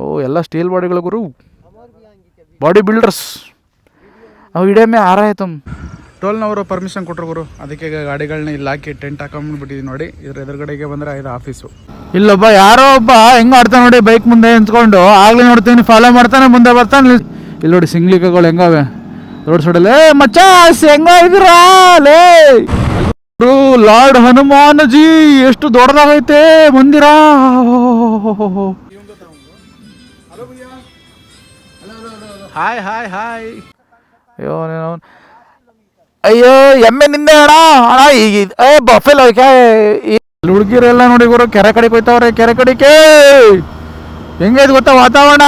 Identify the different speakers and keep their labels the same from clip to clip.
Speaker 1: ಓ ಎಲ್ಲ ಸ್ಟೀಲ್ ಬಾಡಿಗಳು ಗುರು. ಬಾಡಿ ಬಿಲ್ಡರ್ಸ್ ಅವು ಇಡೇಮೆ ಆರಾಯ್ತು ಟೋಲ್ನವರು ಪರ್ಮಿಷನ್ ಕೊಟ್ಟರು ಗುರು. ಅದಕ್ಕೆ ಈಗ ಗಾಡಿಗಳನ್ನ ಇಲ್ಲಿ ಹಾಕಿ ಟೆಂಟ್ ಹಾಕೊಂಡ್ಬಿಟ್ಟಿದ್ವಿ ನೋಡಿ. ಇದ್ರ ಎದುರುಗಡೆಗೆ ಬಂದರೆ ಇದು ಆಫೀಸು ಇಲ್ಲೊಬ್ಬ ಯಾರೋ ಒಬ್ಬ ಹೆಂಗೆ ಆಡ್ತಾನೆ ನೋಡಿ ಬೈಕ್ ಮುಂದೆ ನಿಂತ್ಕೊಂಡು. ಆಗ್ಲೇ ನೋಡ್ತೀನಿ ಫಾಲೋ ಮಾಡ್ತಾನೆ ಮುಂದೆ ಬರ್ತಾನೆ. ಇಲ್ಲಿ ನೋಡಿ ಸಿಂಗ್ಲಿಕಗಳು ಹೆಂಗವೆ. ರೋಡ್ ಸೈಡಲ್ಲಿ ಏ ಮಚ್ಚ ಹೆಂಗ ಇದ್ದೀರಾ ಲೇ! ಗುರು, ಲಾರ್ಡ್ ಹನುಮಾನ್ ಜಿ ಎಷ್ಟು ದೊಡ್ಡದಾಗೈತೆ ಮಂದಿರ? ಹಾಯ್ ಹಾಯ್ ಹಾಯ್ ಅಯ್ಯೋ ನೀನು ಅಯ್ಯೋ ಎಮ್ಮೆ ನಿಂದೆ ಅಣ್ಣ ಅಣ್ಣ ಈಗ ಇದ್- ಏ ಬಫೆಲ್ ಹುಡುಗಿರೆಲ್ಲ ನೋಡಿ ಗುರು ಕೆರೆ ಕಡೆಗೆ ಹೋಯ್ತವ್ರೆ ಕೆರೆ ಕಡೆಗೆ ಹೆಂಗೈತೆ ಗೊತ್ತಾ ವಾತಾವರಣ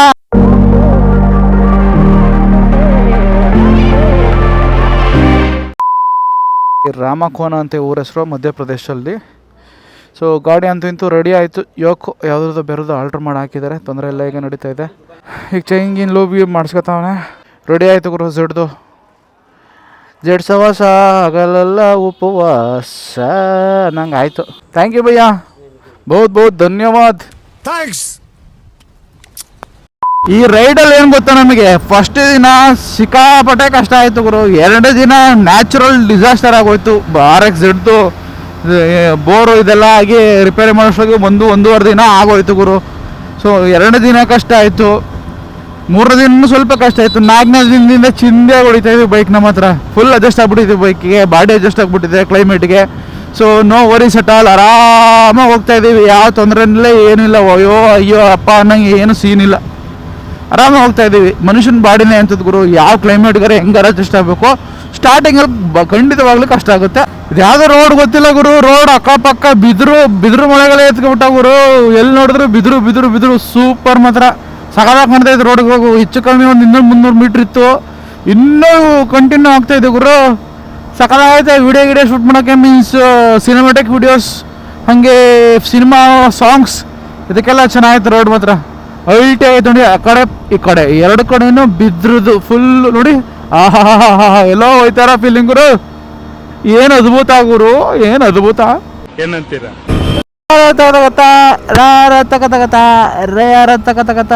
Speaker 1: ಈ ರಾಮಕೋನ ಅಂತ ಊರ ಹೆಸರು ಮಧ್ಯಪ್ರದೇಶದಲ್ಲಿ ಸೊ ಗಾಡಿ ಅಂತೂ ಇಂತೂ ರೆಡಿ ಆಯಿತು. ಯೋಕ್ ಯಾವುದ್ರದ್ದು ಬೇರೆದು ಆಲ್ಟ್ರ್ ಮಾಡಿ ಹಾಕಿದ್ದಾರೆ ತೊಂದರೆ ಇಲ್ಲ ಈಗ ನಡೀತಾ ಇದೆ. ಈಗ ಚೇಂಜಿನ್ ಲೂಬ್ ಲೋಬಿ ಮಾಡಿಸ್ಕೊತಾವನೆ. ರೆಡಿ ಆಯಿತು ಗುರು ಜಡ್ದು ಜಡ್ ಸವಾಸ ಉಪ್ಪು ಉಪವಾಸ. ನಂಗೆ ಆಯಿತು. ಥ್ಯಾಂಕ್ ಯು ಭಯ್ಯ. ಬಹುತ್ ಬಹುತ್ ಧನ್ಯವಾದ.
Speaker 2: ಥ್ಯಾಂಕ್ಸ್
Speaker 1: ಈ ರೈಡಲ್ಲಿ ಏನು ಗೊತ್ತಾ ನಮಗೆ? ಫಸ್ಟ್ ದಿನ ಸಿಕ್ಕಾಪಟ್ಟೆ ಕಷ್ಟ ಆಯಿತು ಗುರು. ಎರಡು ದಿನ ನ್ಯಾಚುರಲ್ ಡಿಸಾಸ್ಟರ್ ಆಗೋಯ್ತು. ಬಾರಕ್ಕೆ ಎಕ್ಸ್ ಹಿಡ್ದು ಬೋರು ಇದೆಲ್ಲ ಆಗಿ ರಿಪೇರಿ ಮಾಡೋಷ್ಟಿಗೆ ಒಂದು ಒಂದೂವರೆ ದಿನ ಆಗೋಯ್ತು ಗುರು. ಸೊ ಎರಡನೇ ದಿನ ಕಷ್ಟ ಆಯಿತು. ಮೂರನೇ ದಿನ ಸ್ವಲ್ಪ ಕಷ್ಟ ಆಯಿತು. ನಾಲ್ಕನೇ ದಿನದಿಂದ ಚಿಂದೆ ಹೊಡಿತಾ ಇದ್ವಿ ಬೈಕ್ ನಮ್ಮ ಹತ್ರ ಫುಲ್ ಅಡ್ಜಸ್ಟ್ ಆಗ್ಬಿಟ್ಟಿದ್ವಿ ಬೈಕಿಗೆ ಬಾಡಿ ಅಡ್ಜಸ್ಟ್ ಆಗ್ಬಿಟ್ಟಿದೆ ಕ್ಲೈಮೇಟ್ಗೆ so no worries at all ಆರಾಮಾಗಿ ಹೋಗ್ತಾ ಇದ್ದೀವಿ ಯಾವ ತೊಂದರೆ ಏನಿಲ್ಲ. ಅಯ್ಯೋ ಅಯ್ಯೋ, ಅಪ್ಪ ಅನ್ನಂಗೆ ಏನು ಸೀನ್ ಇಲ್ಲ. ಆರಾಮಾಗಿ ಹೋಗ್ತಾ ಇದ್ದೀವಿ. ಮನುಷ್ಯನ ಬಾಡಿನೇ ಅಂತದ್ದು ಗುರು? ಯಾವ ಕ್ಲೈಮೇಟ್ಗಾರೆ ಹೆಂಗಾರ ಅಡ್ಜಸ್ಟ್ ಆಗಬೇಕು? ಸ್ಟಾರ್ಟಿಂಗಲ್ಲಿ ಖಂಡಿತವಾಗ್ಲೂ ಕಷ್ಟ ಆಗುತ್ತೆ. ಯಾವುದೋ ರೋಡ್ ಗೊತ್ತಿಲ್ಲ ಗುರು. ರೋಡ್ ಅಕ್ಕಪಕ್ಕ ಬಿದ್ರು ಬಿದ್ರು ಮಳೆಗಳೇ ಎತ್ಕೊಬಿಟ್ಟ ಗುರು. ಎಲ್ಲಿ ನೋಡಿದ್ರು ಬಿದ್ರು ಬಿದ್ರು ಬಿದ್ರು. ಸೂಪರ್ ಮಾತ್ರ. ಸಕಾಲಾಗಿ ಕಾಣ್ತಾ ಇದ್ದು ರೋಡ್ಗೆ ಹೋಗು. ಹೆಚ್ಚು ಕಮ್ಮಿ ಒಂದು ಇನ್ನೂರು ಮುನ್ನೂರು ಮೀಟ್ರ್ ಇತ್ತು. ಇನ್ನೂ ಕಂಟಿನ್ಯೂ ಆಗ್ತಾ ಇದೆ ಗುರು. ಸಕಲಾಗೈತೆ ವಿಡಿಯೋ ಗಿಡಿಯೋ ಶೂಟ್ ಮಾಡೋಕ್ಕೆ? ಮೀನ್ಸ್ ಸಿನಿಮಾಟಿಕ್ ವಿಡಿಯೋಸ್ ಹಾಗೆ ಸಿನಿಮಾ ಸಾಂಗ್ಸ್ ಇದಕ್ಕೆಲ್ಲ ಚೆನ್ನಾಗಿತ್ತು ರೋಡ್ ಮಾತ್ರ. ಅಲ್ಟಿ ಆಯ್ತು ನೋಡಿ ಆ ಕಡೆ ಈ ಕಡೆ. ಎರಡು ಕಡೆನೂ ಬಿದ್ರದು ಫುಲ್ ನೋಡಿ. ಆಹಾ ಎಲ್ಲೋ ಹೋಯ್ತಾರ ಫೀಲಿಂಗ್ ಗುರು? ಏನು ಅದ್ಭುತ ಗುರು? ಏನು ಅದ್ಭುತ?
Speaker 2: ಏನಂತೀರಾ?
Speaker 1: ತಗತ ರಾರ ತಗತ ಕತ ತಕ ತಗತ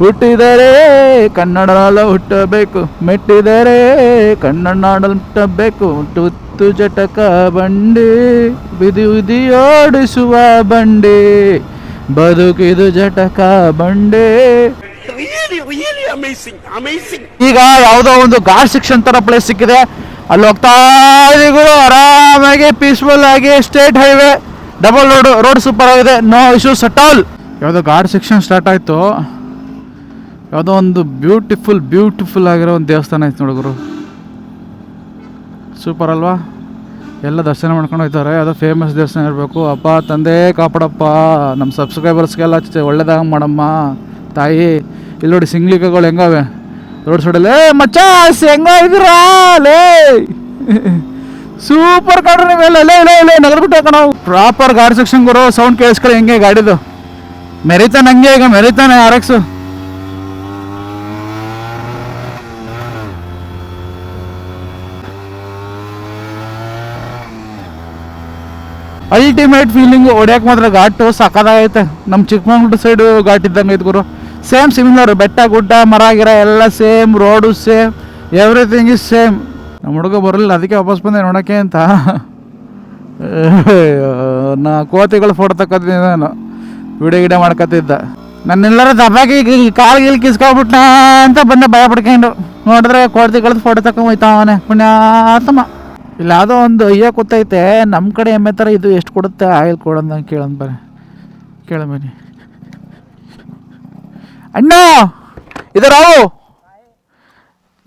Speaker 1: ಹುಟ್ಟಿದರೆ ಕನ್ನಡ ನಾಡ ಹುಟ್ಟಬೇಕು ಮೆಟ್ಟಿದರೆ ಕನ್ನಡ ನಾಡಲ್ ಹುಟ್ಟಬೇಕು ತುತ್ತು ಜಟಕ ಬಂಡಿ ಬಿದಿ ಬಿದಿ ಓಡಿಸುವ ಬಂಡಿ. ಬದುಕಿದು ಜಟಕ ಬಂಡೆ. ಈಗ ಯಾವುದೋ ಒಂದು ಘಾಟ್ ಸೆಕ್ಷನ್ ತರ ಪ್ಲೇಸ್ ಸಿಕ್ಕಿದೆ. ಅಲ್ಲಿ ಹೋಗ್ತಾ ಆರಾಮಾಗಿ ಪೀಸ್ಫುಲ್ ಆಗಿ state highway double road road super ಆಗಿದೆ. ನೋ ಇಶ್ಯೂಸ್ ಅಟ್ ಆಲ್ ಯಾವುದೋ ಘಾಟ್ ಸೆಕ್ಷನ್ ಸ್ಟಾರ್ಟ್ ಆಯಿತು. ಯಾವುದೋ ಒಂದು ಬ್ಯೂಟಿಫುಲ್ ಬ್ಯೂಟಿಫುಲ್ ಆಗಿರೋ ಒಂದು ದೇವಸ್ಥಾನ ಐತೆ ನೋಡುಗರು ಸೂಪರ್ ಅಲ್ವಾ? ಎಲ್ಲ ದರ್ಶನ ಮಾಡ್ಕೊಂಡು ಹೋಗ್ತಾರೆ. ಅದು ಫೇಮಸ್ ದೇವಸ್ಥಾನ ಇರಬೇಕು. ಅಪ್ಪ, ತಂದೆ ಕಾಪಾಡಪ್ಪ. ನಮ್ಮ ಸಬ್ಸ್ಕ್ರೈಬರ್ಸ್ಗೆಲ್ಲ ಒಳ್ಳೇದಾಗ ಮಾಡಮ್ಮ. ತಾಯಿ, ಇಲ್ಲಿ ನೋಡಿ ಸಿಂಗ್ಲಿಕಗಳು ಹೆಂಗವೆ? ರೋಡ್ ಸೈಡಲ್ಲಿ ಏ, ಮಚ್ಚ ಹೆಂಗ ಲೇ! ಸೂಪರ್ ಕಾಡ್ರಿ ನೀವೆಲ್ಲ ಲೇ ಲೇ ಲೇ ನಗರ್ಬಿಟ್ಟು ಪ್ರಾಪರ್ ಗಾಡಿ ಸೆಕ್ಷನ್ ಗುರು ಸೌಂಡ್ ಕೇಳಿಸ್ಕೊಳ್ಳಿ, ಹೆಂಗೆ ಗಾಡಿದು. ಮೆರಿತಾನೆ, ಹಂಗೆ ಈಗ ಮೆರಿತಾನೆ ಆರ್ ಎಕ್ಸ್ ಅಲ್ಟಿಮೇಟ್ ಫೀಲಿಂಗ್ ಹೊಡ್ಯಕ್ಕೆ ಮಾತ್ರ ಘಾಟು ಸಕ್ಕದಾಗೈತೆ ನಮ್ಮ ಚಿಕ್ಕಮಂಗ್ಳೂರು ಸೈಡು ಘಾಟ್ ಇದ್ದಂಗೆ ಐತೆ ಗುರು. ಸೇಮ್ ಸಿಮಿಲರ್ ಬೆಟ್ಟ, ಗುಡ್ಡ, ಮರ, ಗಿರ ಎಲ್ಲ same road same everything is same ನಮ್ಮ ಹುಡುಗ ಬರಲಿಲ್ಲ, ಅದಕ್ಕೆ ವಾಪಸ್ ಬಂದೆ ನೋಡೋಕ್ಕೆ ಅಂತ. ನಾ ಕೋತಿಗಳು ಫೋಟೋ ತಕ್ಕೊತಿದ್ದೆ ನಾನು. ವಿಡಿಯೋ ಗಿಡ ಮಾಡ್ಕೊತಿದ್ದ. ನನ್ನೆಲ್ಲರ ದಬ್ಬಾಗಿ ಕಾಲು ಗೀಲ್ ಕಿಸ್ಕೊಬಿಟ್ಟ ಅಂತ ಬಂದೆ, ಭಯ ಪಡ್ಕೊಂಡು. ನೋಡಿದ್ರೆ ಕೋತಿಗಳದ್ದು ಫೋಟೋ ತಗೊಂಡ್ ಹೋಯ್ತಾವನೆ ಪುಣ್ಯಾತ್ಮ. ಇಲ್ಲ ಯಾವುದೋ ಒಂದು ಅಯ್ಯ ಕೂತೈತೆ ನಮ್ಮ ಕಡೆ ಎಮ್ಮೆ ಥರ ಇದು ಎಷ್ಟು ಕೊಡುತ್ತೆ ಆಯಿಲ್ ಕೊಡೋದು ಕೇಳೋಣ ಬನ್ನಿ ಕೇಳ ಬನ್ನಿ ಅಣ್ಣ इधर आओ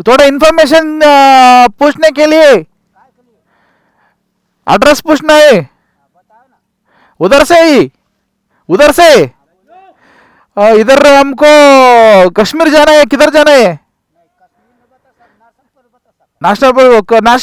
Speaker 1: थोड़ा इन्फॉर्मेशन पूछने के लिए एड्रेस पूछना है उधर से ही उधर से अ, इधर हमको कश्मीर जाना है किधर जाना है नाश्ता पर क- नाश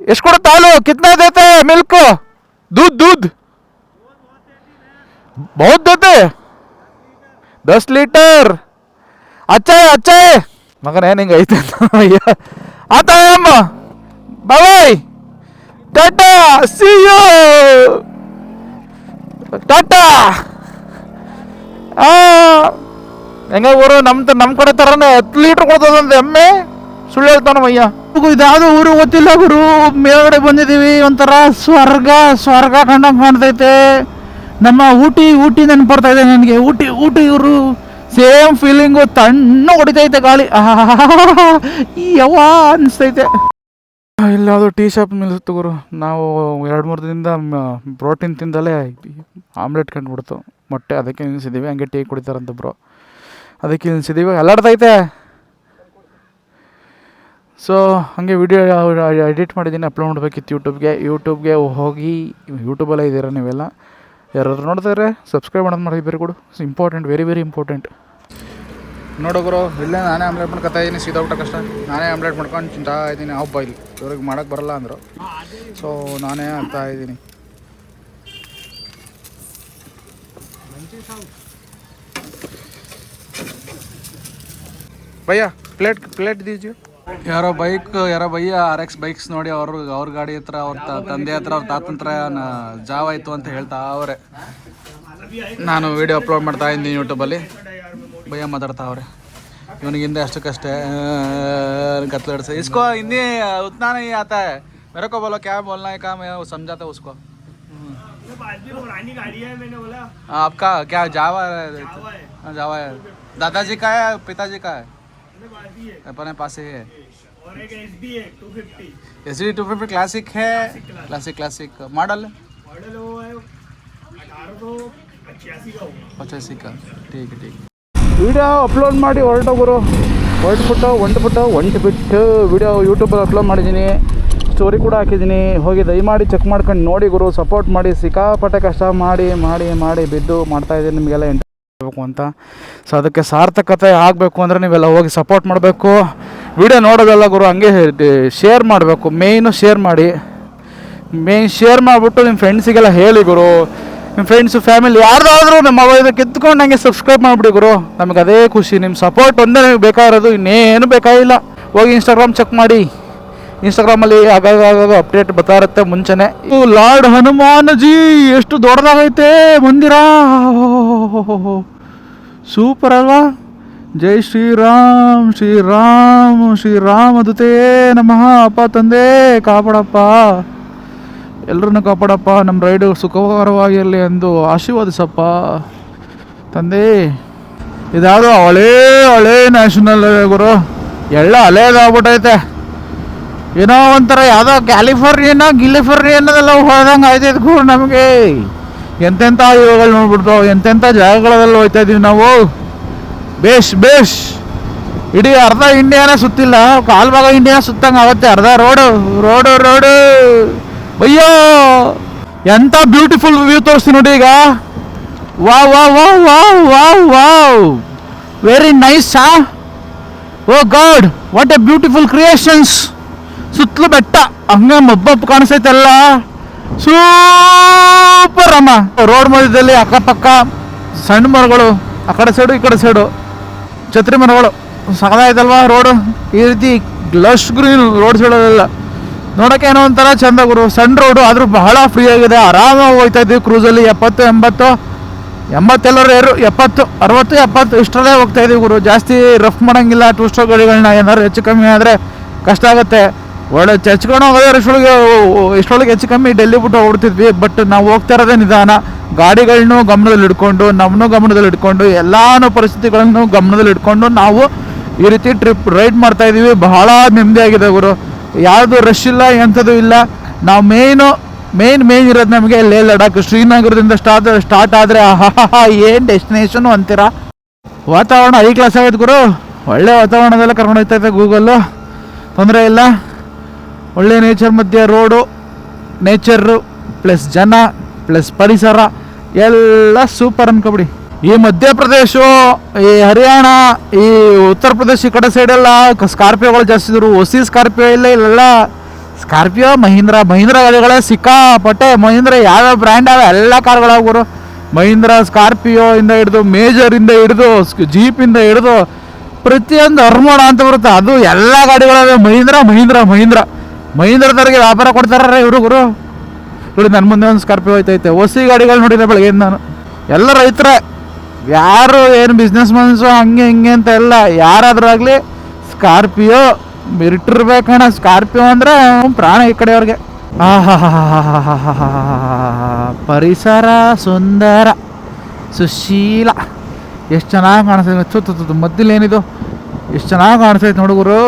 Speaker 1: इसको तालो कितना देते हैं मिल्क दूध दूध बहुत देते हैं दस लीटर अच्छा है अच्छा है मगर है नहीं ಐತೆ ಅಂತ ಅಯ್ಯ. आता है अम्मा bye bye tata see you tata ಆ ಹೆಂಗ ಊರು ನಮ್ ತ- ನಮ್ ಕಡೆ ತರನೇ ಹತ್ತು ಲೀಟರ್ ಕೊಡ್ತದಂತೆ ಎಮ್ಮೆ ಸುಳ್ಳು ಹೇಳ್ತಾನವಯ್ಯ ಇದಾವುದು ಊರು ಗೊತ್ತಿಲ್ಲ ಗುರು. ಮೇಲ್ಗಡೆ ಬಂದಿದೀವಿ ಒಂಥರ ಸ್ವರ್ಗ ಸ್ವರ್ಗ ಕಂಡಂಗೆ ಕಾಣ್ತೈತೆ. ನಮ್ಮ ಊಟಿ ಊಟಿ ನೆನಪು ಇದೆ ನನಗೆ. ಊಟಿ ಊಟಿ ಇವರು ಸೇಮ್ ಫೀಲಿಂಗು ತಣ್ಣು ಹೊಡಿತೈತೆ ಗಾಳಿ. ಯಾವ ಅನಿಸ್ತೈತೆ. ಇಲ್ಲಾವುದು ಟೀ ಶಾಪ್ ನಿಲ್ಲಿಸ್ತು ಗುರು. ನಾವು ಎರಡು ಮೂರು ದಿನದಿಂದ ಪ್ರೋಟೀನ್ ತಿಂದಲೇ ಆಮ್ಲೆಟ್ ಕಂಡುಬಿಡ್ತು. ಮೊಟ್ಟೆ ಅದಕ್ಕೆ ನಿಲ್ಲಿಸಿದ್ದೀವಿ. ಹಂಗೆ ಟೀ ಕುಡಿತಾರಂತ ಬ್ರೋ. ಅದಕ್ಕೆ ನಿಲ್ಲಿಸಿದ್ದೀವಿ. ಅಲ್ಲಾಡ್ತೈತೆ. ಸೊ ಹಾಗೆ ವಿಡಿಯೋ ಎಡಿಟ್ ಮಾಡಿದ್ದೀನಿ ಅಪ್ಲೋಡ್ ಮಾಡಬೇಕಿತ್ತು ಯೂಟ್ಯೂಬ್ಗೆ ಯೂಟ್ಯೂಬ್ಗೆ ಹೋಗಿ ಯೂಟ್ಯೂಬಲ್ಲೇ ಇದ್ದೀರಾ ನೀವೆಲ್ಲ? ಯಾರಾದ್ರು ನೋಡ್ತಾರೆ ಸಬ್ಸ್ಕ್ರೈಬ್ ಮಾಡೋದು ಮಾಡಿ, ಬೇರೆ good important very very important ನೋಡೋಗ್ರು ಗುರು, ಇಲ್ಲೇ ನಾನೇ ಆಮ್ಲೇಟ್ ಮಾಡ್ಕೊತಾ ಇದ್ದೀನಿ ಸೀದಾ ಕಷ್ಟ ನಾನೇ ಆಮ್ಲೇಟ್ ಮಾಡ್ಕೊಂಡು ತಿಂತಾ ಇದ್ದೀನಿ ಹಬ್ಬ ಇಲ್ಲಿ ಇವ್ರಿಗೆ ಮಾಡೋಕ್ಕೆ ಬರಲ್ಲ ಅಂದರು. ಸೊ ನಾನೇ ಅಂತ ಇದ್ದೀನಿ ಭಯ್ಯ ಪ್ಲೇಟ್ ಪ್ಲೇಟ್ ದೀಜಿಯೋ
Speaker 3: ಯಾರೋ ಬೈಕ್ ಯಾರೋ ಭಯ್ಯ ಆರ್ ಎಕ್ಸ್ ಬೈಕ್ಸ್ ನೋಡಿ ಅವ್ರ ಅವ್ರ ಗಾಡಿ ಹತ್ರ ಅವ್ರ ತ- ತಂದೆ ಹತ್ರ ಅವ್ರ ತಾತನ ಹತ್ರ ನ- ಜಾವ ಇತ್ತು ಅಂತ ಹೇಳ್ತಾ ಅವ್ರೆ
Speaker 1: ನಾನು ವಿಡಿಯೋ ಅಪ್ಲೋಡ್ ಮಾಡ್ತಾ ಇದ್ದೀನಿ ಯೂಟ್ಯೂಬಲ್ಲಿ
Speaker 3: ಭಯ್ಯ ಮಾತಾಡ್ತಾ ಅವ್ರೆ ಇವನಿಗೆ ಹಿಂದೆ ಅಷ್ಟಕ್ಕಷ್ಟೇ ಗತ್ಲಡ್ಸ ಇಸ್ಕೋ ಹಿಂದಿ ಉತ್ನಾ नहीं आता है मेरे को बोलो क्या बोलना है काम है वो समझाते उसको हाँ, आपका क्या जावा है हाँ, जावा है दादाजी का है पिताजी का है अपने पास ही है S D two fifty classic है क्लासिक क्लासिक मॉडल पचासी का ठीक है ठीक है
Speaker 1: ವಿಡಿಯೋ ಅಪ್ಲೋಡ್ ಮಾಡಿ ಹೊರಟೋಗುರು ಹೊರಟ್ಬಿಟ್ಟು ಹೊಂಟ್ಬಿಟ್ಟು ಹೊಂಟು ಬಿಟ್ಟು ವಿಡಿಯೋ ಯೂಟ್ಯೂಬಲ್ಲಿ ಅಪ್ಲೋಡ್ ಮಾಡಿದ್ದೀನಿ ಸ್ಟೋರಿ ಕೂಡ ಹಾಕಿದ್ದೀನಿ ಹೋಗಿ ದಯಮಾಡಿ ಚೆಕ್ ಮಾಡ್ಕೊಂಡು ನೋಡಿ ಗುರು ಸಪೋರ್ಟ್ ಮಾಡಿ ಸಿಕ್ಕಾಪಟ್ಟೆ ಕಷ್ಟ ಮಾಡಿ ಮಾಡಿ ಮಾಡಿ ಬಿದ್ದು ಮಾಡ್ತಾಯಿದ್ದೀನಿ ನಿಮಗೆಲ್ಲ ಅಂತ. ಸೊ ಅದಕ್ಕೆ ಸಾರ್ಥಕತೆ ಆಗಬೇಕು ಅಂದರೆ ನೀವೆಲ್ಲ ಹೋಗಿ ಸಪೋರ್ಟ್ ಮಾಡಬೇಕು. ವಿಡಿಯೋ ನೋಡೋದೆಲ್ಲ ಗುರು, ಹಂಗೆ ಶೇರ್ ಮಾಡಬೇಕು. ಮೇಯ್ನು ಶೇರ್ ಮಾಡಿ. ಮೇನ್ ಶೇರ್ ಮಾಡಿಬಿಟ್ಟು ನಿಮ್ಮ ಫ್ರೆಂಡ್ಸಿಗೆಲ್ಲ ಹೇಳಿ ಗುರು. ನಿಮ್ಮ ಫ್ರೆಂಡ್ಸು ಫ್ಯಾಮಿಲಿ ಯಾರ್ದಾದ್ರೂ ನಮ್ಮ ಇದಕ್ಕೆ ಕಿತ್ಕೊಂಡು ಹಂಗೆ ಸಬ್ಸ್ಕ್ರೈಬ್ ಮಾಡಿಬಿಡಿ ಗುರು. ನಮಗೆ ಅದೇ ಖುಷಿ. ನಿಮ್ಮ ಸಪೋರ್ಟ್ ಒಂದೇ ನಿಮಗೆ ಬೇಕಾಗಿರೋದು, ಇನ್ನೇನು ಬೇಕಾಗಿಲ್ಲ. ಹೋಗಿ ಇನ್ಸ್ಟಾಗ್ರಾಮ್ ಚೆಕ್ ಮಾಡಿ. ಇನ್ಸ್ಟಾಗ್ರಾಮಲ್ಲಿ ಆಗಾಗ ಅಪ್ಡೇಟ್ ಬರ್ತಾ ಇರುತ್ತೆ ಮುಂಚೆನೆ. ಲಾರ್ಡ್ ಹನುಮಾನಜಿ, ಎಷ್ಟು ದೊಡ್ಡದಾಗೈತೆ, ಮಂದಿರ. ಸೂಪರ್ ಅಲ್ವಾ? ಜೈ ಶ್ರೀರಾಮ್ ಶ್ರೀರಾಮ್, ಶ್ರೀರಾಮ ದುತೇ ನಮಃ. ಅಪ್ಪ, ತಂದೆ, ಕಾಪಾಡಪ್ಪ. ಎಲ್ಲರನ್ನು ಕಾಪಾಡಪ್ಪ. ನಮ್ಮ ರೈಡು ಸುಖಕರವಾಗಿರಲಿ ಎಂದು ಆಶೀರ್ವಾದಿಸಪ್ಪ. ತಂದೆ ಇದ್ಯಾವುದು ಹಳೇ ಹಳೇ ನ್ಯಾಷನಲ್ ಗುರು? ಎಲ್ಲ ಹಳೇದಾಗ್ಬಿಟ್ಟೈತೆ. ಏನೋ ಒಂಥರ ಯಾವುದೋ ಕ್ಯಾಲಿಫೋರ್ನಿಯನ ಗಿಲಿಫೋರ್ನಿಯನ್ನದೆಲ್ಲ ಹೋದಂಗೆ ಆಯ್ತೈತೆ ಕೂಡ ನಮಗೆ. ಎಂತೆಂಥ ಇವುಗಳು ನೋಡ್ಬಿಡ್ತು, ಎಂತೆಂಥ ಜಾಗಗಳಲ್ಲಿ ಹೋಯ್ತಾ ಇದೀವಿ ನಾವು. ಬೇಷ್ ಬೇಷ್. ಇಡೀ ಅರ್ಧ ಇಂಡಿಯಾನೇ ಸುತ್ತಿಲ್ಲ, ಕಾಲ್ ಭಾಗ ಇಂಡಿಯಾ ಸುತ್ತಂಗೆ ಆಗುತ್ತೆ, ಅರ್ಧ ರೋಡು ರೋಡು ರೋಡು. ಅಯ್ಯೋ! ಎಂಥ ಬ್ಯೂಟಿಫುಲ್ ವ್ಯೂ ತೋರಿಸ್ತೀನಿ ನೋಡಿ ಈಗ. Wow wow wow wow wow wow. Very nice ಆ? ಓ God what a beautiful creations ಸುತ್ತಲೂ ಬೆಟ್ಟ. ಹಂಗೆ ಮಬ್ಬಬ್ಬ ಕಾಣಿಸ್ತೈತೆಲ್ಲ ಸೂಪರ್ ಅಮ್ಮ. ರೋಡ್ ಮಧ್ಯದಲ್ಲಿ ಅಕ್ಕಪಕ್ಕ ಸಣ್ಣ ಮರಗಳು, ಆ ಕಡೆ ಸೈಡು ಈ ಕಡೆ ಸೈಡು ಛತ್ರಿ ಮರಗಳು. ಸಗದಾಯ್ತಲ್ವಾ ರೋಡು ಈ ರೀತಿ ಗ್ಲಶ್ ಗ್ರೀನ್ ರೋಡ್ ಸೈಡಲ್ಲೆಲ್ಲ ನೋಡೋಕೆ ಏನೋ ಒಂಥರ ಚಂದ ಗುರು. ಸಣ್ಣ ರೋಡು ಆದರೂ ಬಹಳ ಫ್ರೀ ಆಗಿದೆ. ಆರಾಮಾಗಿ ಹೋಗ್ತಾ ಇದ್ದೀವಿ ಕ್ರೂಸಲ್ಲಿ ಎಪ್ಪತ್ತು, ಎಂಬತ್ತು ಎಂಬತ್ತೆಲ್ಲರೂ ಏರು ಎಪ್ಪತ್ತು, ಅರವತ್ತು, ಎಪ್ಪತ್ತು, ಇಷ್ಟರಲ್ಲೇ ಹೋಗ್ತಾ ಇದ್ವಿ ಗುರು. ಜಾಸ್ತಿ ರಫ್ ಮಾಡೋಂಗಿಲ್ಲ. ಟೂ ಸ್ಟೋರ್ ಗಾಡಿಗಳನ್ನ ಏನಾದ್ರು ಹೆಚ್ಚು ಕಮ್ಮಿ ಆದರೆ ಕಷ್ಟ ಆಗುತ್ತೆ. ಒಳ್ಳೆ ಚಚ್ಕೊಂಡು ಹೋಗೋದ್ರೆ ಇಷ್ಟೊಳಗೆ ಇಷ್ಟೊಳಗೆ ಹೆಚ್ಚು ಕಮ್ಮಿ ಡೆಲ್ಲಿ ಬಿಟ್ಟು ಹೋಗ್ಬಿಡ್ತಿದ್ವಿ. ಬಟ್ ನಾವು ಹೋಗ್ತಾ ಇರೋದೇ ನಿಧಾನ. ಗಾಡಿಗಳನ್ನೂ ಗಮನದಲ್ಲಿ ಇಟ್ಕೊಂಡು ನಮ್ಮನ್ನು ಗಮನದಲ್ಲಿ ಇಟ್ಕೊಂಡು, ಎಲ್ಲಾನು ಪರಿಸ್ಥಿತಿಗಳನ್ನು ಗಮನದಲ್ಲಿ ಇಟ್ಕೊಂಡು ನಾವು ಈ ರೀತಿ ಟ್ರಿಪ್ ರೈಡ್ ಮಾಡ್ತಾ ಇದೀವಿ ಬಹಳ ನೆಮ್ಮದಿಯಾಗಿದೆ ಗುರು. ಯಾವುದು ರಶ್ ಇಲ್ಲ, ಎಂಥದ್ದು ಇಲ್ಲ. ನಾವು ಮೇಯ್ನು ಮೇನ್ ಮೇನ್ ಇರೋದು ನಮಗೆ ಲೇ ಲಡಾಖ್ ಶ್ರೀನಗರದಿಂದ ಸ್ಟಾರ್ಟ್ ಸ್ಟಾರ್ಟ್ ಆದರೆ ಆಹಾ ಏನು ಡೆಸ್ಟಿನೇಷನು ಅಂತೀರಾ? ವಾತಾವರಣ ಐ ಕ್ಲಾಸ್ ಆಗೈತೆ ಗುರು. ಒಳ್ಳೆ ವಾತಾವರಣದಲ್ಲೇ ಕರ್ಕೊಂಡು ಹೋಗ್ತಾ ಗೂಗಲ್ಲು ತೊಂದರೆ ಇಲ್ಲ. ಒಳ್ಳೆ ನೇಚರ್ ಮಧ್ಯೆ ರೋಡು ನೇಚರು ಪ್ಲಸ್ ಜನ ಪ್ಲಸ್ ಪರಿಸರ, ಎಲ್ಲ ಸೂಪರ್ ಅನ್ಕೊಬಿಡಿ. ಈ ಮಧ್ಯಪ್ರದೇಶ, ಈ ಹರಿಯಾಣ, ಈ ಉತ್ತರ ಪ್ರದೇಶ ಈ ಕಡೆ ಸೈಡೆಲ್ಲ ಸ್ಕಾರ್ಪಿಯೋಗಳು ಜಾಸ್ತಿ ಇದ್ರು ಹೊಸಿ ಸ್ಕಾರ್ಪಿಯೋ ಇಲ್ಲ, ಇಲ್ಲೆಲ್ಲ ಸ್ಕಾರ್ಪಿಯೋ ಮಹೀಂದ್ರ ಮಹೀಂದ್ರ ಗಾಡಿಗಳೇ ಸಿಕ್ಕಾಪಟ್ಟೆ, ಮಹೀಂದ್ರ ಯಾವ್ಯಾವ ಬ್ರ್ಯಾಂಡ್ ಅವ, ಎಲ್ಲ ಕಾರ್ಗಳಾಗ್ಬೋರು ಮಹೀಂದ್ರ ಸ್ಕಾರ್ಪಿಯೋ ಇಂದ ಹಿಡಿದು ಮೇಜರ್ ಇಂದ ಹಿಡಿದು ಜೀಪಿಂದ ಹಿಡಿದು, ಪ್ರತಿಯೊಂದು ಅರ್ಮೋಡ ಅಂತ ಬರುತ್ತೆ. ಅದು ಎಲ್ಲ ಗಾಡಿಗಳವೆ, ಮಹೀಂದ್ರ ಮಹೀಂದ್ರ ಮಹೀಂದ್ರ. ಮಹೀಂದ್ರದವ್ರಿಗೆ ವ್ಯಾಪಾರ ಕೊಡ್ತಾರ ಇವರು ಗುರು? ನೋಡಿ ನನ್ನ ಮುಂದೆ ಒಂದು ಸ್ಕಾರ್ಪಿಯೋ ಹೋಯ್ತೈತೆ. ಹೊಸಿ ಗಾಡಿಗಳು ನೋಡಿದೆ ಬೆಳಗ್ಗೆ ನಾನು. ಎಲ್ಲ ರೈತರೇ, ಯಾರು ಏನು ಬಿಸ್ನೆಸ್ ಮನ್ಸು ಹಂಗೆ ಹಿಂಗೆ ಅಂತ ಎಲ್ಲ ಯಾರಾದರೂ ಆಗಲಿ ಸ್ಕಾರ್ಪಿಯೋ ಇಟ್ಟಿರ್ಬೇಕಣ್ಣ ಸ್ಕಾರ್ಪಿಯೋ ಅಂದರೆ ಪ್ರಾಣ ಈ ಕಡೆಯವ್ರಿಗೆ. ಪರಿಸರ ಸುಂದರ ಸುಶೀಲ ಎಷ್ಟು ಚೆನ್ನಾಗಿ ಕಾಣಿಸ್ತೈತೆ ಮಧ್ಯದಲ್ಲಿ ಏನಿದು? ಎಷ್ಟು ಚೆನ್ನಾಗಿ ಕಾಣಿಸ್ತೈತೆ ನೋಡುಗರು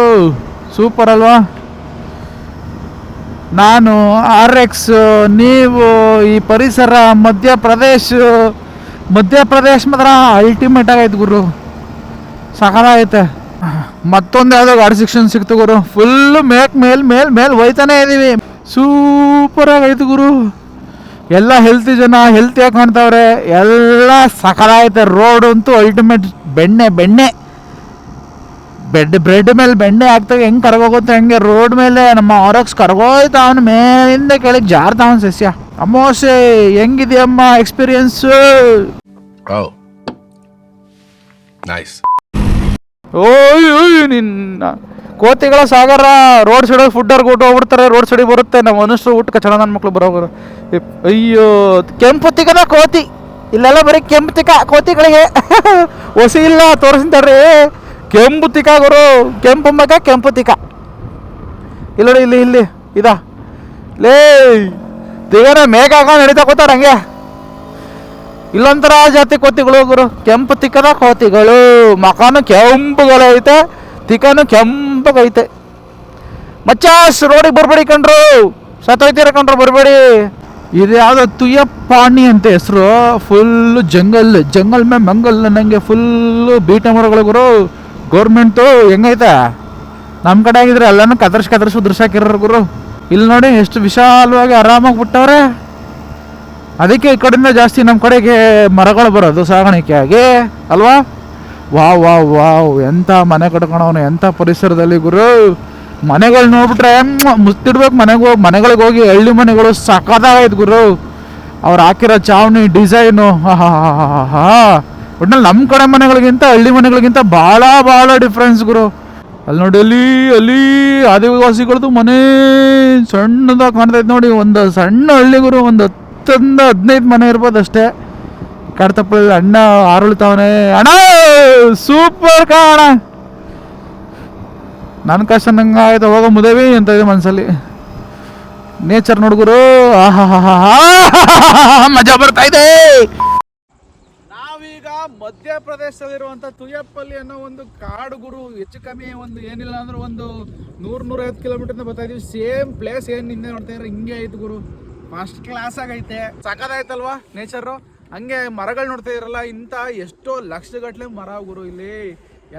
Speaker 1: ಸೂಪರ್ ಅಲ್ವಾ? ನಾನು ಆರ್ ಎಕ್ಸ್ ನೀವು ಈ ಪರಿಸರ, ಮಧ್ಯಪ್ರದೇಶ ಮಧ್ಯಪ್ರದೇಶ ಮಾತ್ರ ಅಲ್ಟಿಮೇಟ್ ಆಗೈತೆ ಗುರು. ಸಕಲಾಗೈತೆ ಮತ್ತೊಂದು ಯಾವುದೋ ಗಾಡಿ ಶಿಕ್ಷಣ ಸಿಕ್ತು ಗುರು. ಫುಲ್ಲು ಮೇಕ್ ಮೇಲ್ ಮೇಲ್ ಮೇಲ್ ಹೋಯ್ತಾನೆ ಇದ್ದೀವಿ ಸೂಪರ್ ಆಗೈತೆ ಗುರು. ಎಲ್ಲ ಹೆಲ್ತಿ ಜನ ಹೆಲ್ತಿಯಾಗಿ ಕಾಣ್ತಾವ್ರೆ. ಎಲ್ಲ ಸಕಲಾಗೈತೆ ರೋಡ್ ಅಂತೂ ಅಲ್ಟಿಮೇಟ್ ಬೆಣ್ಣೆ ಬೆಣ್ಣೆ. ಬೆಡ್ ಬ್ರೆಡ್ ಮೇಲೆ ಬೆಣ್ಣೆ ಹಾಕ್ದಾಗ ಹೆಂಗೆ ಕರ್ಗೋಗುತ್ತೆ ಹಂಗೆ ರೋಡ್ ಮೇಲೆ ನಮ್ಮ ಆರಕ್ಸ್ ಕರ್ಗೋಯ್ತು ಅವನ ಮೇಲಿಂದ ಕೆಳಗೆ ಜಾರ್ತಾವನ್ ಸಸ್ಯ. ಅಮೋಸೆ ಹೆಂಗಿದೆಯಮ್ಮ ಎಕ್ಸ್ಪೀರಿಯನ್ಸ್
Speaker 2: ಓ Nice.
Speaker 1: ಓಯ್ ನಿನ್ನ ಕೋತಿಗಳ ಸಾಗರ ರೋಡ್ ಸೈಡ್ ಫುಡ್ಡರ್ಗೆ ಊಟ ಹೋಗ್ಬಿಡ್ತಾರೆ ರೋಡ್ ಸೈಡಿಗೆ ಬರುತ್ತೆ. ನಮ್ಮ ಮನುಷ್ಯರು ಊಟಕ್ಕೆ ಚೆನ್ನಾಗಿ ನನ್ನ ಮಕ್ಳು ಬರೋರು ಅಯ್ಯೋ ಕೆಂಪು ತಿಕ್ಕದ ಕೋತಿ. ಇಲ್ಲೆಲ್ಲ ಬರೀ ಕೆಂಪು ತಿಕ್ಕ ಕೋತಿಗಳಿಗೆ. ಹೊಸಿ ಇಲ್ಲ ತೋರಿಸ್ತಾರೆ ಕೆಂಪು ತಿಕ್ಕ ಗುರು. ಕೆಂಪು ಮಗ, ಕೆಂಪು ತಿಕ್ಕ ಇಲ್ಲ ಇಲ್ಲಿ ಇಲ್ಲಿ, ಇದ. ಲೇ ತಿಗನ ಮೇಘ ಹಾಕೊಂಡು ನಡೀತಾ ಕೂತಾರ ಹಂಗೆ. ಇಲ್ಲೊಂಥರ ಜಾತಿ ಕೋತಿಗಳು ಗುರು. ಕೆಂಪು ತಿಕ್ಕದ ಕೋತಿಗಳು. ಮಕಾನು ಕೆಂಪುಗಳೈತೆ ತಿಕ್ಕನು ಕೆಂಪಗೈತೆ ಮಚ್ಚಾಸ್ ರೋಡಿಗೆ ಬರ್ಬೇಡಿ ಕಣ್ರು. ಸತ್ತೋಯ್ತೀರ ಕಣ್ರು, ಬರ್ಬೇಡಿ. ಇದು ಯಾವುದೋ ತುಯ್ಯಪ್ಪಾಣಿ ಅಂತ ಹೆಸರು. ಫುಲ್ಲು ಜಂಗಲ್ ಜಂಗಲ್ ಮೇ ಮಂಗಲ್ ನನಗೆ ಫುಲ್ಲು ಬೀಟ ಮರಗಳು ಗುರು. ಗೌರ್ಮೆಂಟು ಹೆಂಗೈತೆ? ನಮ್ಮ ಕಡೆ ಆಗಿದ್ರೆ ಎಲ್ಲನೂ ಕದರ್ಸಿ ಕದರ್ಸ್ ಉದ್ರಸಾಕಿರೋ ಗುರು. ಇಲ್ಲಿ ನೋಡಿ ಎಷ್ಟು ವಿಶಾಲವಾಗಿ ಆರಾಮಾಗಿ ಬಿಟ್ಟವ್ರೆ. ಅದಕ್ಕೆ ಈ ಕಡೆಯಿಂದ ಜಾಸ್ತಿ ನಮ್ಮ ಕಡೆಗೆ ಮರಗಳು ಬರೋದು ಸಾಗಾಣಿಕೆಯಾಗಿ, ಅಲ್ವಾ? ವಾವ್ ವಾವ್ ವಾವ್ ಎಂಥ ಮನೆ ಕಟ್ಕೊಳವನು ಎಂಥ ಪರಿಸರದಲ್ಲಿ ಗುರು. ಮನೆಗಳು ನೋಡ್ಬಿಟ್ರೆ ಮುತ್ತಿಡ್ಬೇಕು ಮನೆಗೆ ಹೋಗಿ, ಮನೆಗಳಿಗೆ ಹೋಗಿ ಹಳ್ಳಿ ಮನೆಗಳು ಸಖತ್ತಾಗೈತೆ ಗುರು. ಅವ್ರು ಹಾಕಿರೋ ಚಾವಣಿ ಡಿಸೈನು ಹಾ. ಒಟ್ನಲ್ಲಿ ನಮ್ಮ ಕಡೆ ಮನೆಗಳಿಗಿಂತ ಹಳ್ಳಿ ಮನೆಗಳಿಗಿಂತ ಭಾಳ ಭಾಳ ಡಿಫ್ರೆನ್ಸ್ ಗುರು. ಅಲ್ಲಿ ನೋಡಿ, ಅಲ್ಲಿ ಅಲ್ಲಿ ಆದಿವಾಸಿಗಳದ್ದು ಮನೆ ಸಣ್ಣದಾಗಿ ಕಾಣ್ತೈತೆ ನೋಡಿ. ಒಂದು ಸಣ್ಣ ಹಳ್ಳಿಗುರು ಒಂದು ಹತ್ತರಿಂದ ಹದಿನೈದು ಮನೆ ಇರ್ಬೋದು ಅಷ್ಟೇ. ಕಡ್ತಪ್ಪಲ್ಲಿ ಅಣ್ಣ ಆರುಳ್ತಾವನೆ, ಅಣ್ಣ ಸೂಪರ್ ಕಾಣ ನನ್ನ ಕಷ್ಟ ನಂಗೆ ಆಯ್ತು, ಹೋಗೋ ಮುದೇವಿ ಅಂತ ಇದೆ ಮನಸ್ಸಲ್ಲಿ ನೇಚರ್ ನೋಡುಗರು ಮಜಾ ಬರ್ತಾ ಇದೆ. ಮಧ್ಯಪ್ರದೇಶದಲ್ಲಿರುವಂಥ ತುಯಪ್ಪಲ್ಲಿ ಅನ್ನೋ ಒಂದು ಕಾಡು ಗುರು ಹೆಚ್ಚು ಕಮ್ಮಿ ಒಂದು ಏನಿಲ್ಲ ಅಂದ್ರೆ ಒಂದು ನೂರು ನೂರೈವತ್ತು ಕಿಲೋಮೀಟರ್ ಬರ್ತಾ ಇದೀವಿ. ಸೇಮ್ ಪ್ಲೇಸ್ ಏನು ನಿನ್ನೆ ನೋಡ್ತಾ ಇದ್ರೆ ಹಿಂಗೆ ಐತೆ ಗುರು. ಫಸ್ಟ್ ಕ್ಲಾಸ್ ಆಗೈತೆ. ಸಕದಾಯ್ತಲ್ವಾ ನೇಚರು ಹಂಗೆ ಮರಗಳು ನೋಡ್ತಾ ಇರಲ್ಲ ಇಂಥ ಎಷ್ಟೋ ಲಕ್ಷಗಟ್ಟಲೆ ಮರ ಗುರು ಇಲ್ಲಿ.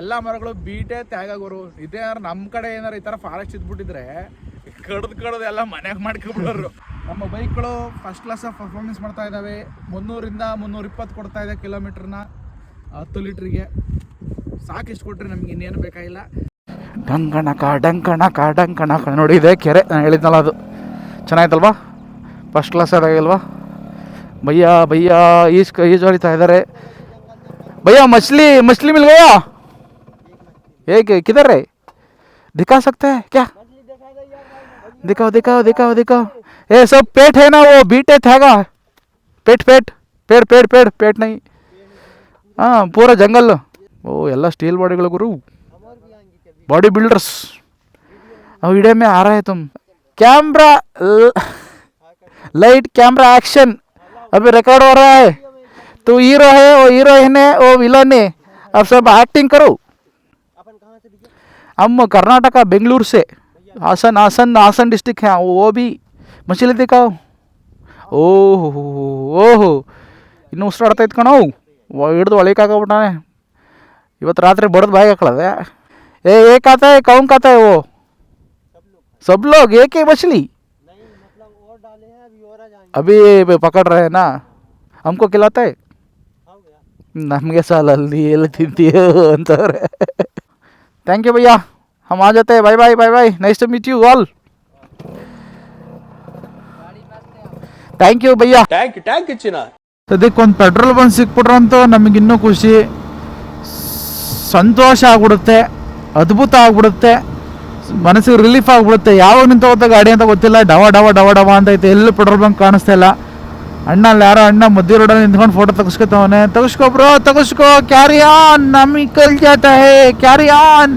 Speaker 1: ಎಲ್ಲ ಮರಗಳು ಬೀಟೆ ತ್ಯಾಗ ಗುರು. ಇದೇ ನಮ್ಮ ಕಡೆ ಏನಾರ ಈ ಥರ ಫಾರೆಸ್ಟ್ ಇದ್ಬಿಟ್ಟಿದ್ರೆ ಕಡ್ದು ಕಡ್ದು ಎಲ್ಲ ಮನೆಗೆ ಮಾಡ್ಕೊಬಿಡೋರು. ನಮ್ಮ ಬೈಕ್ಗಳು ಫಸ್ಟ್ ಕ್ಲಾಸ್ ಪರ್ಫಾರ್ಮೆನ್ಸ್ ಮಾಡ್ತಾ ಇದ್ದಾವೆ ಮುನ್ನೂರಿಂದ ಮುನ್ನೂರ ಇಪ್ಪತ್ತು ಕೊಡ್ತಾ ಇದೆ ಕಿಲೋಮೀಟ್ರನ್ನ ಹತ್ತು ಲೀಟ್ರಿಗೆ ಸಾಕಿಷ್ಟು ಕೊಟ್ಟರೆ ನಮ್ಗೆ ಇನ್ನೇನು ಬೇಕಾಗಿಲ್ಲ. ಡಂಕಣಕ ಡಂಕಣಕ ಡಂಕಣಕ. ನೋಡಿ ಇದೆ ಕೆರೆ, ನಾನು ಹೇಳಿದ್ನಲ್ಲ ಅದು. ಚೆನ್ನಾಯ್ತಲ್ವಾ? ಫಸ್ಟ್ ಕ್ಲಾಸ್ ಆಗಿಲ್ವಾ ಭಯ್ಯ ಭಯ್ಯ ಈಜ್ ಈಜು ಹೊಡಿತಾ ಇದ್ದಾರೆ. ಭಯ್ಯ, ಮಸ್ಲಿ ಮಸ್ಲಿ ಮಿಲ್ಗಯ್ಯ ಹೇಗೆ ಕಿದರೆ? ದಿಕ್ಕಾ ಸಕ್ತೆ? ಕ್ಯಾ? ದಿಕ್ಕಾವ್ ದಿಕ್ಕಾವ್ ದಿಕ್ಕಾವ್ ದಿಕ್ಕಾವ್ ಏ सब ಪೇಟ್ है ना वो ಪೇಟ್ ಪೇಟ್ थागा ಪೇಡ್ ಪೇಡ್, ಪೇಟ್ ನೈ. हाँ पूरा जंगल ಓ ಎಲ್ಲ ಸ್ಟೀಲ್ ಬಾಡಿಗಳು ಗುರು बॉडी बिल्डर्स अब वीडियो में आ रहा है तुम कैमरा लाइट कैमरा एक्शन अभी रिकॉर्ड हो रहा है तू हीरो है वो हीरोइन है वो विलन है अब सब एक्टिंग करो हम कर्नाटका बेंगलुरु से हासन हासन हासन डिस्ट्रिक्ट है वो भी मछली दिखाओ ಓಹೋ ಓಹೋ ಇನ್ನೂ ಉಸಿರಾಡ್ತೈತೆ ಕಣೋ ಹಿಡ್ದು ಒಳಕಾಗ್ಬಿಟ್ಟಾನೆ ಇವತ್ತು ರಾತ್ರಿ ಬಡ್ದು ಬಾಯಿ ಹಾಕೊಳ್ಳದೆ ए एक आता है कौन खाता है वो सब लोग एक ही मछली अभी ब- पकड़ रहे हैं ना हमको खिलाता है ನಮಗೆ ಸಾಲಲ್ಲಿ ಎಲ್ಲ ತಿಂತೀಯೋ ಅಂತವ್ರೆ ಥ್ಯಾಂಕ್ ಯು ಭಯ್ಯ ಹಮ್ ಆ ಜಾತೆ bye bye bye bye nice to meet you all thank you bhaiya
Speaker 2: tank tank ಇಚ್ಚಿನ
Speaker 1: ಸದ್ಯಕ್ಕೆ ಸದ್ಯಕ್ಕೊಂದು ಪೆಟ್ರೋಲ್ ಬಂಕ್ ಸಿಕ್ಬಿಟ್ರಂತೂ ನಮಗಿನ್ನೂ ಖುಷಿ. ಸಂತೋಷ ಆಗ್ಬಿಡುತ್ತೆ, ಅದ್ಭುತ ಆಗ್ಬಿಡುತ್ತೆ, ಮನಸ್ಸಿಗೆ ರಿಲೀಫ್ ಆಗ್ಬಿಡುತ್ತೆ. ಯಾವಾಗ ನಿಂತ ಹೋಗ್ತಾ ಗಾಡಿ ಅಂತ ಗೊತ್ತಿಲ್ಲ. ಡವ ಡವ ಡವ ಡವ ಅಂತ ಐತೆ. ಎಲ್ಲಿ ಪೆಟ್ರೋಲ್ ಬಂಕ್ ಕಾಣಿಸ್ತಾ ಇಲ್ಲ. ಅಣ್ಣ ಅಲ್ಲಿ ಯಾರೋ ಅಣ್ಣ ಮಧ್ಯ ರೋಡಲ್ಲಿ ನಿಂತ್ಕೊಂಡು ಫೋಟೋ ತೆಗಿಸ್ಕೊತವನೆ. ತೆಗಿಸ್ಕೊಬ್ರೋ ತೆಗಿಸ್ಕೊ. ಕ್ಯಾರಿ ಆನ್ ನಮಗೆ ಕಲ್ ಜಾತ ಹೇ ಕ್ಯಾರಿ ಆನ್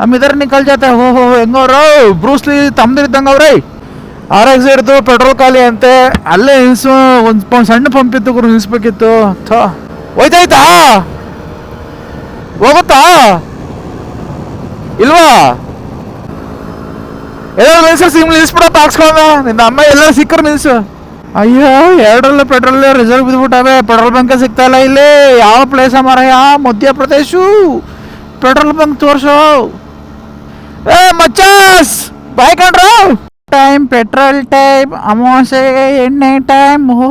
Speaker 1: ನಮ್ಮಿದರ ನಿಕಲ್ ಜಾತ ಹೋ ಹೋ ಹೆಂಗವ್ರೋ ಬ್ರೂಸ್ಲಿ ತಮ್ಮದಿರಿದ್ದಂಗೆ ಅವ್ರೈ. ಆರ್ ಎಕ್ಸ್ ಇರ್ತು ಪೆಟ್ರೋಲ್ ಖಾಲಿ ಅಂತೆ, ಅಲ್ಲೇ ನಿಲ್ಸು ಒಂದು ಸಣ್ಣ ಪಂಪ್ ಇತ್ತು ಗುರು ನಿಲ್ಸ್ಬೇಕಿತ್ತು ಥೋ. ಹೋಯ್ತಾಯ್ತಾ? ಹೋಗುತ್ತಾ? ಇಲ್ವಾ? ಎಲ್ಲ ನಿಲ್ಸು ಸಿಮ್ ನಿಲ್ಸ್ಬಿಡಪ್ಪ ಹಾಕ್ಸ್ಕೊಂಡ ನಿನ್ನ ಅಮ್ಮ ಎಲ್ಲರೂ ಸಿಕ್ಕರು ನಿಲ್ಸು. ಅಯ್ಯೋ, ಎರಡರಲ್ಲ ಪೆಟ್ರೋಲ್ ರಿಸರ್ವ್ ಬಿದ್ಬಿಟ್ಟಾವೆ. ಪೆಟ್ರೋಲ್ ಬಂಕ್ ಸಿಗ್ತಾಯಿಲ್ಲ ಇಲ್ಲಿ ಯಾವ ಪ್ಲೇಸ ಮಾರಾಯ? ಮಧ್ಯಪ್ರದೇಶು ಪೆಟ್ರೋಲ್ ಬಂಕ್ ತೋರ್ಸೋ. ಏ, ಮಚ್ಚಾಸ್! ಬಾಯ್ ಕಂಡ್ರು ಟೈಮ್ ಪೆಟ್ರೋಲ್ ಟೈಮ್ ಅಮಾವಾಸ್ಯೆ ಎಣ್ಣೆ ಟೈಮ್ ಓ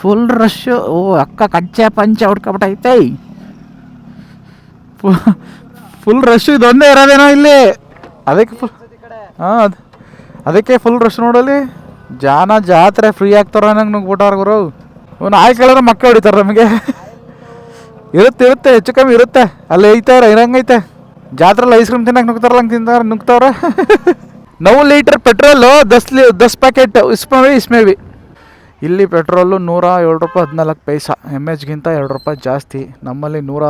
Speaker 1: ಫುಲ್ ರಶ್ಶು ಓ ಅಕ್ಕ ಕಚ್ಚೆ ಪಂಚೆ ಹೊಡ್ಕೊಬಿಟ್ಟೈತೆ ಫುಲ್ ರಶ್ ಇದೊಂದೇ ಇರೋದೇನೋ ಇಲ್ಲಿ ಅದಕ್ಕೆ ಫುಲ್ ಹಾಂ ಅದು ಅದಕ್ಕೆ ಫುಲ್ ರಶ್ ನೋಡಲಿ ಜಾನ ಜಾತ್ರೆ ಫ್ರೀ ಆಗ್ತಾರ ನಂಗೆ ನುಗ್ಬಿಟ್ಟಾರ ಗುರು ಆಯ್ ಕೇಳಿದ್ರೆ ಮಕ್ಕಳು ಹೊಡಿತಾರೆ ನಮಗೆ ಇರುತ್ತೆ ಇರುತ್ತೆ ಹೆಚ್ಚು ಕಮ್ಮಿ ಇರುತ್ತೆ ಅಲ್ಲಿ ಐತೆ ಇರಂಗೈತೆ ಜಾತ್ರೆಲಿ ಐಸ್ ಕ್ರೀಮ್ ತಿನ್ನಕ್ಕೆ ನುಗ್ತಾರಲ್ಲ ಹಂಗೆ ತಿಂತಾರೆ ನುಗ್ತಾವ್ರೆ ನೌ ಲೀಟರ್ ಪೆಟ್ರೋಲು ದಸ್ ಲೀ ದಸ್ ಪ್ಯಾಕೆಟ್ ಇಸ್ಮೇ ಇಸ್ಮೇ ಬಿ ಇಲ್ಲಿ ಪೆಟ್ರೋಲು ನೂರ ಏಳು ರೂಪಾಯಿ ಹದಿನಾಲ್ಕು ಪೈಸಾ ಎಮ್ ಎಚ್ಗಿಂತ ಎರಡು ರೂಪಾಯಿ ಜಾಸ್ತಿ ನಮ್ಮಲ್ಲಿ ನೂರ